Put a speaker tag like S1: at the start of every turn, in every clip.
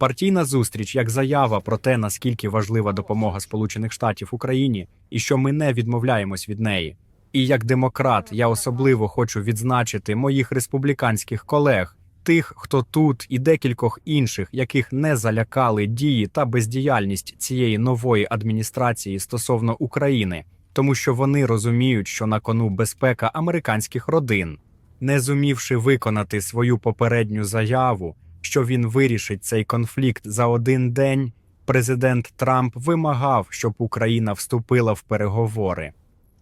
S1: Партійна зустріч як заява про те, наскільки важлива допомога Сполучених Штатів Україні і що ми не відмовляємось від неї. І як демократ я особливо хочу відзначити моїх республіканських колег, тих, хто тут, і декількох інших, яких не залякали дії та бездіяльність цієї нової адміністрації стосовно України, тому що вони розуміють, що на кону безпека американських родин, не зумівши виконати свою попередню заяву, що він вирішить цей конфлікт за один день. Президент Трамп вимагав, щоб Україна вступила в переговори.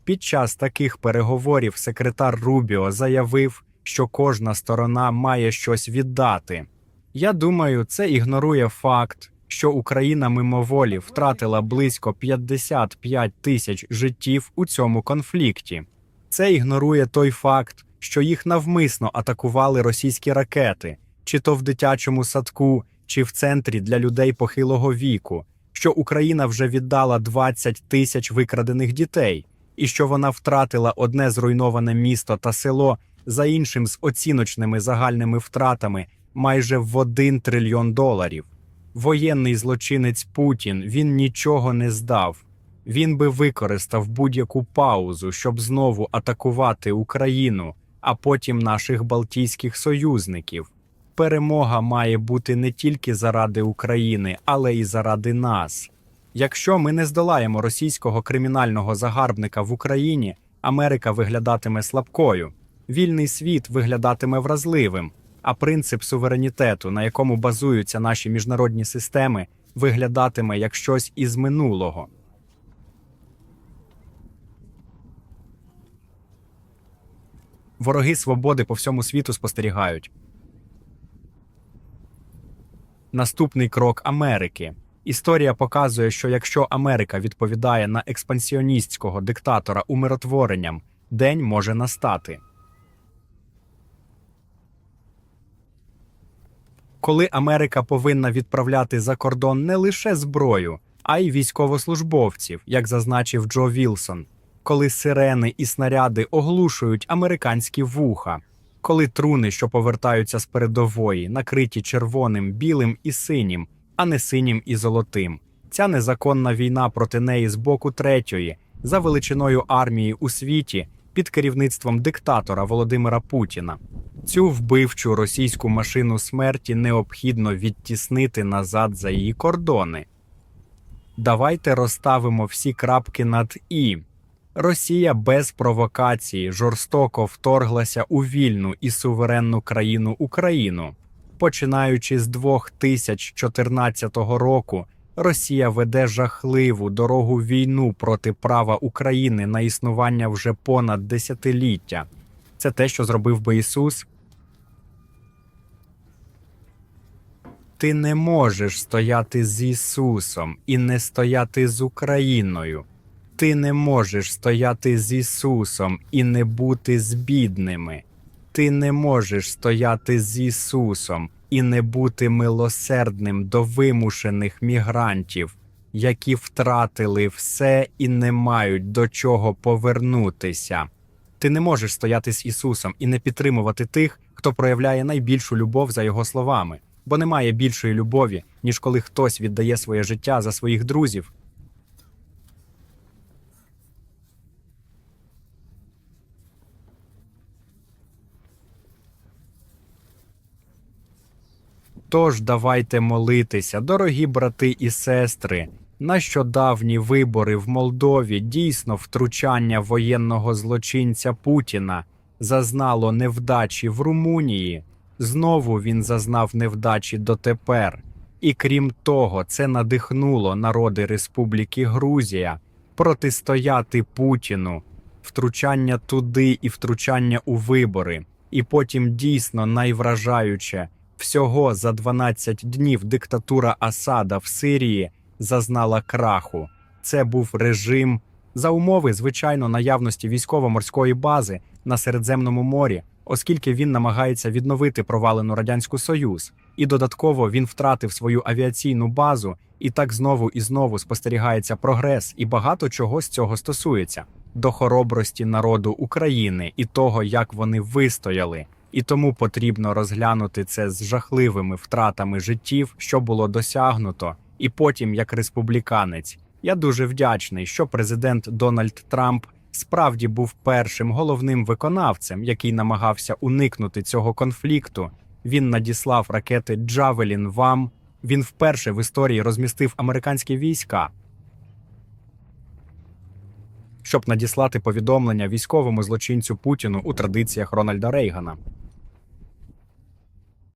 S1: Під час таких переговорів секретар Рубіо заявив, що кожна сторона має щось віддати. Я думаю, це ігнорує факт, що Україна мимоволі втратила близько 55 тисяч життів у цьому конфлікті. Це ігнорує той факт, що їх навмисно атакували російські ракети, чи то в дитячому садку, чи в центрі для людей похилого віку, що Україна вже віддала 20 тисяч викрадених дітей, і що вона втратила одне зруйноване місто та село за іншим з оціночними загальними втратами майже в 1 трильйон доларів. Воєнний злочинець Путін він нічого не здав. Він би використав будь-яку паузу, щоб знову атакувати Україну, а потім наших балтійських союзників. Перемога має бути не тільки заради України, але й заради нас. Якщо ми не здолаємо російського кримінального загарбника в Україні, Америка виглядатиме слабкою, вільний світ виглядатиме вразливим, а принцип суверенітету, на якому базуються наші міжнародні системи, виглядатиме як щось із минулого. Вороги свободи по всьому світу спостерігають. Наступний крок Америки. Історія показує, що якщо Америка відповідає на експансіоністського диктатора умиротворенням, день може настати. Коли Америка повинна відправляти за кордон не лише зброю, а й військовослужбовців, як зазначив Джо Вілсон, коли сирени і снаряди оглушують американські вуха, коли труни, що повертаються з передової, накриті червоним, білим і синім, а не синім і золотим. Ця незаконна війна проти неї з боку третьої, за величиною армії у світі під керівництвом диктатора Володимира Путіна. Цю вбивчу російську машину смерті необхідно відтіснити назад за її кордони. Давайте розставимо всі крапки над і. Росія без провокації жорстоко вторглася у вільну і суверенну країну Україну. Починаючи з 2014 року, Росія веде жахливу дорогу війну проти права України на існування вже понад десятиліття. Це те, що зробив би Ісус. Ти не можеш стояти з Ісусом і не стояти з Україною. Ти не можеш стояти з Ісусом і не бути з бідними. Ти не можеш стояти з Ісусом і не бути милосердним до вимушених мігрантів, які втратили все і не мають до чого повернутися. Ти не можеш стояти з Ісусом і не підтримувати тих, хто проявляє найбільшу любов за його словами, бо немає більшої любові, ніж коли хтось віддає своє життя за своїх друзів. Тож давайте молитися, дорогі брати і сестри. Нещодавні вибори в Молдові дійсно втручання воєнного злочинця Путіна зазнало невдачі в Румунії. Знову він зазнав невдачі дотепер. І крім того, це надихнуло народи Республіки Грузія протистояти Путіну, втручання туди і втручання у вибори. І потім дійсно найвражаюче всього за 12 днів диктатура Асада в Сирії зазнала краху. Це був режим за умови, звичайно, наявності військово-морської бази на Середземному морі, оскільки він намагається відновити провалену радянську Союз, і додатково він втратив свою авіаційну базу, і так знову і знову спостерігається прогрес, і багато чого з цього стосується. До хоробрості народу України і того, як вони вистояли, І тому потрібно розглянути це з жахливими втратами життів, що було досягнуто, і потім, як республіканець, я дуже вдячний, що президент Дональд Трамп справді був першим головним виконавцем, який намагався уникнути цього конфлікту. Він надіслав ракети Джавелін вам. Він вперше в історії розмістив американські війська, щоб надіслати повідомлення військовому злочинцю Путіну у традиціях Рональда Рейгана.